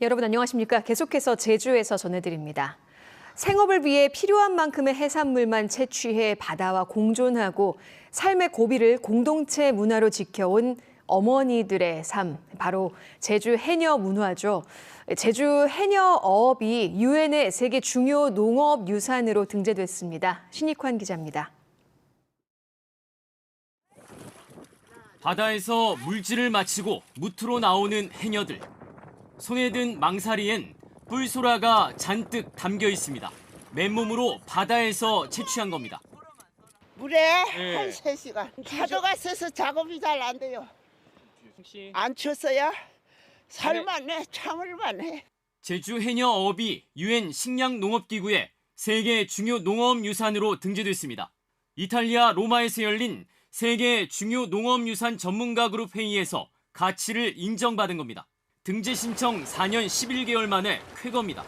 여러분 안녕하십니까? 계속해서 제주에서 전해드립니다. 생업을 위해 필요한 만큼의 해산물만 채취해 바다와 공존하고 삶의 고비를 공동체 문화로 지켜온 어머니들의 삶, 바로 제주 해녀 문화죠. 제주 해녀 어업이 유엔의 세계 중요 농업 유산으로 등재됐습니다. 신익환 기자입니다. 바다에서 물질을 마치고 무트로 나오는 해녀들. 손에 든 망사리엔 뿔소라가 잔뜩 담겨 있습니다. 맨몸으로 바다에서 채취한 겁니다. 물에 예. 한 3시간 파도가 세서 작업이 잘 안 돼요 혹시 안 쳤어야 살만 해 참을만 해 제주 해녀 어업이 유엔 식량 농업 기구의 세계 중요 농업 유산으로 등재됐습니다. 이탈리아 로마에서 열린 세계 중요 농업 유산 전문가 그룹 회의에서 가치를 인정받은 겁니다. 등재 신청 4년 11개월 만에 쾌거입니다.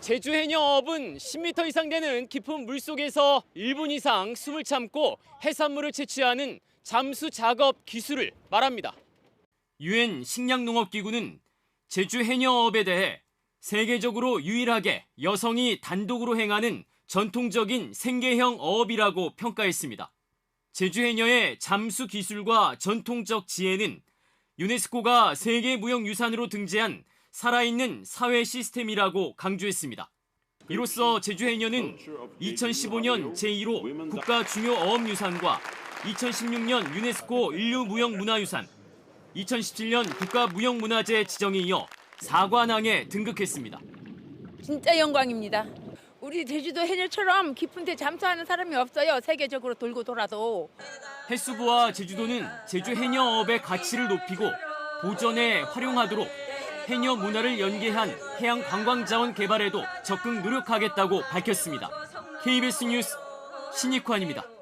제주 해녀업은 10m 이상 되는 깊은 물속에서 1분 이상 숨을 참고 해산물을 채취하는 잠수 작업 기술을 말합니다. 유엔 식량농업기구는 제주 해녀업에 대해 세계적으로 유일하게 여성이 단독으로 행하는 전통적인 생계형 어업이라고 평가했습니다. 제주 해녀의 잠수 기술과 전통적 지혜는 유네스코가 세계 무형유산으로 등재한 살아있는 사회 시스템이라고 강조했습니다. 이로써 제주 해녀는 2015년 제1호 국가 중요 어업유산과 2016년 유네스코 인류 무형 문화유산, 2017년 국가 무형 문화재 지정에 이어 4관왕에 등극했습니다. 진짜 영광입니다. 우리 제주도 해녀처럼 깊은 데 잠수하는 사람이 없어요. 세계적으로 돌고 돌아도. 해수부와 제주도는 제주 해녀업의 가치를 높이고 보전에 활용하도록 해녀 문화를 연계한 해양 관광 자원 개발에도 적극 노력하겠다고 밝혔습니다. KBS 뉴스 신익환입니다.